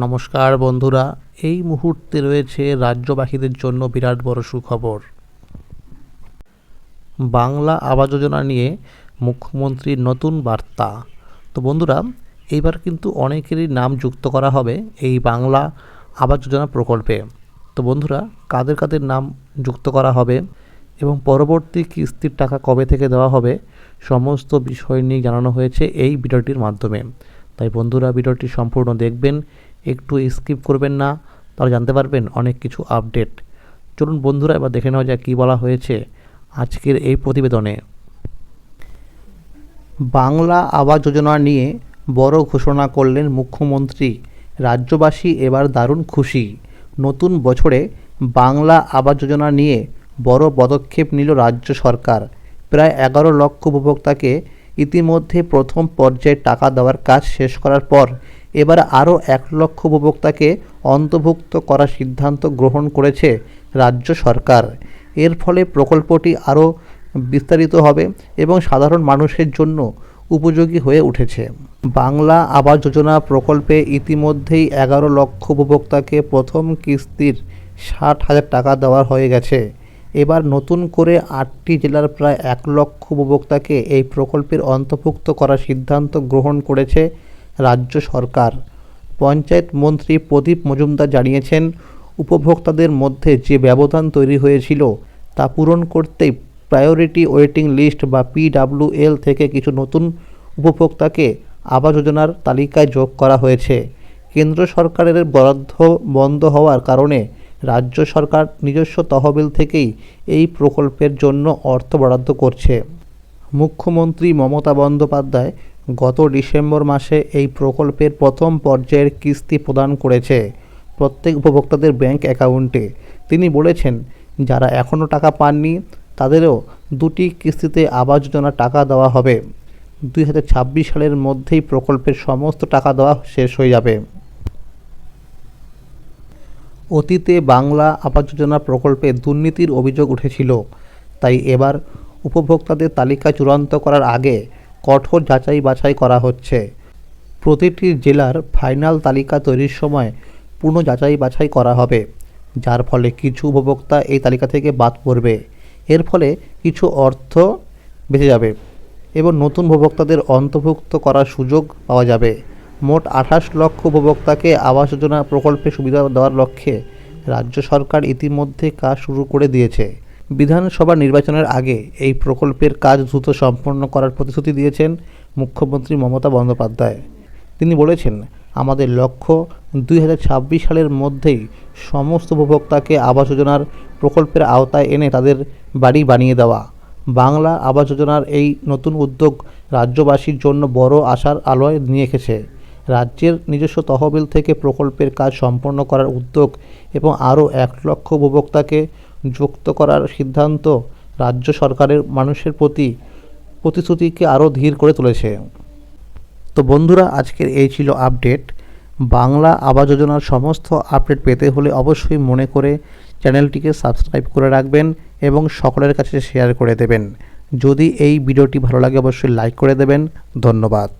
নমস্কার বন্ধুরা, এই মুহূর্তে রয়েছে রাজ্যবাসীদের জন্য বিরাট বড় সুখবর। বাংলা আবাস যোজনা নিয়ে মুখ্যমন্ত্রীর নতুন বার্তা। তো বন্ধুরা, এইবার কিন্তু অনেকেরই নাম যুক্ত করা হবে এই বাংলা আবাস যোজনা প্রকল্পে। তো বন্ধুরা, কাদের কাদের নাম যুক্ত করা হবে এবং পরবর্তী কিস্তির টাকা কবে থেকে দেওয়া হবে, সমস্ত বিষয় নিয়ে জানানো হয়েছে এই ভিডিওটির মাধ্যমে। তাই বন্ধুরা, ভিডিওটি সম্পূর্ণ দেখবেন একটু স্কিপ করবেন না, তাহলে জানতে পারবেন অনেক কিছু আপডেট চলুন বন্ধুরা, এবার দেখে নেওয়া যাক কী বলা হয়েছে আজকের এই প্রতিবেদনে। বাংলা আবাস যোজনা নিয়ে বড় ঘোষণা করলেন মুখ্যমন্ত্রী। রাজ্যবাসী এবার দারুণ খুশি। নতুন বছরে বাংলা আবাস যোজনা নিয়ে বড় পদক্ষেপ নিল রাজ্য সরকার। প্রায় এগারো লক্ষ উপভোক্তাকে ইতিমধ্যে প্রথম পর্যায়ে টাকা দেওয়ার কাজ শেষ করার পর এবার আরও এক লক্ষ উপভোক্তাকে অন্তর্ভুক্ত করার সিদ্ধান্ত গ্রহণ করেছে রাজ্য সরকার। এর ফলে প্রকল্পটি আরও বিস্তারিত হবে এবং সাধারণ মানুষের জন্য উপযোগী হয়ে উঠেছে। বাংলা আবাস যোজনা প্রকল্পে ইতিমধ্যেই এগারো লক্ষ উপভোক্তাকে প্রথম কিস্তির ষাট হাজার টাকা দেওয়া হয়ে গেছে। এবার নতুন করে আটটি জেলার প্রায় এক লক্ষ উপভোক্তাকে এই প্রকল্পের অন্তর্ভুক্ত করার সিদ্ধান্ত গ্রহণ করেছে রাজ্য সরকার। পঞ্চায়েত মন্ত্রী প্রদীপ মজুমদার জানিয়েছেন, উপভোক্তাদের মধ্যে যে ব্যবধান তৈরি হয়েছিল তা পূরণ করতে প্রায়োরিটি ওয়েটিং লিস্ট বা পিডাব্লিউএল থেকে কিছু নতুন উপভোক্তাকে আবাস যোজনার তালিকায় যোগ করা হয়েছে। কেন্দ্র সরকারের বরাদ্দ বন্ধ হওয়ার কারণে রাজ্য সরকার নিজস্ব তহবিল থেকেই এই প্রকল্পের জন্য অর্থ বরাদ্দ করছে। মুখ্যমন্ত্রী মমতা বন্দ্যোপাধ্যায় গত ডিসেম্বর মাসে এই প্রকল্পের প্রথম পর্যায়ের কিস্তি প্রদান করেছে প্রত্যেক উপভোক্তাদের ব্যাংক অ্যাকাউন্টে। তিনি বলেছেন, যারা এখনও টাকা পাননি, তাদেরও দুটি কিস্তিতে আবাস যোজনার টাকা দেওয়া হবে। দুই হাজার ছাব্বিশ সালের মধ্যেই প্রকল্পের সমস্ত টাকা দেওয়া শেষ হয়ে যাবে। অতীতে বাংলা আবাস যোজনা প্রকল্পে দুর্নীতির অভিযোগ উঠেছিল। তাই এবার উপভোক্তাদের তালিকা চূড়ান্ত করার আগে কঠোর যাচাই বাছাই করা হচ্ছে। প্রতিটি জেলার ফাইনাল তালিকা তৈরির সময় পুনঃ যাচাই বাছাই করা হবে, যার ফলে কিছু উপভোক্তা এই তালিকা থেকে বাদ পড়বে। এর ফলে কিছু অর্থ বেঁচে যাবে এবং নতুন উপভোক্তাদের অন্তর্ভুক্ত করার সুযোগ পাওয়া যাবে। মোট আঠাশ লক্ষ উপভোক্তাকে আবাস যোজনা প্রকল্পে সুবিধা দেওয়ার লক্ষ্যে রাজ্য সরকার ইতিমধ্যে কাজ শুরু করে দিয়েছে। বিধানসভা নির্বাচনের আগে এই প্রকল্পের কাজ দ্রুত সম্পন্ন করার প্রতিশ্রুতি দিয়েছেন মুখ্যমন্ত্রী মমতা বন্দ্যোপাধ্যায়। তিনি বলেছেন, আমাদের লক্ষ্য দুই হাজার ছাব্বিশ সালের মধ্যেই সমস্ত উপভোক্তাকে আবাস যোজনার প্রকল্পের আওতায় এনে তাদের বাড়ি বানিয়ে দেওয়া। বাংলা আবাস যোজনার এই নতুন উদ্যোগ রাজ্যবাসীর জন্য বড় আশার আলোয় নিয়ে এসেছে। রাজ্যের নিজস্ব তহবিল থেকে প্রকল্পের কাজ সম্পন্ন করার উদ্যোগ এবং আরও এক লক্ষ উপভোক্তাকে যুক্ত করার সিদ্ধান্ত রাজ্য সরকারের মানুষের প্রতি প্রতিশ্রুতিকে আরও ধীর করে তুলেছে। তো বন্ধুরা, আজকের এই ছিল আপডেট। বাংলা আবাস যোজনার সমস্ত আপডেট পেতে হলে অবশ্যই মনে করে চ্যানেলটিকে সাবস্ক্রাইব করে রাখবেন এবং সকলের কাছে শেয়ার করে দেবেন। যদি এই ভিডিওটি ভালো লাগে, অবশ্যই লাইক করে দেবেন। ধন্যবাদ।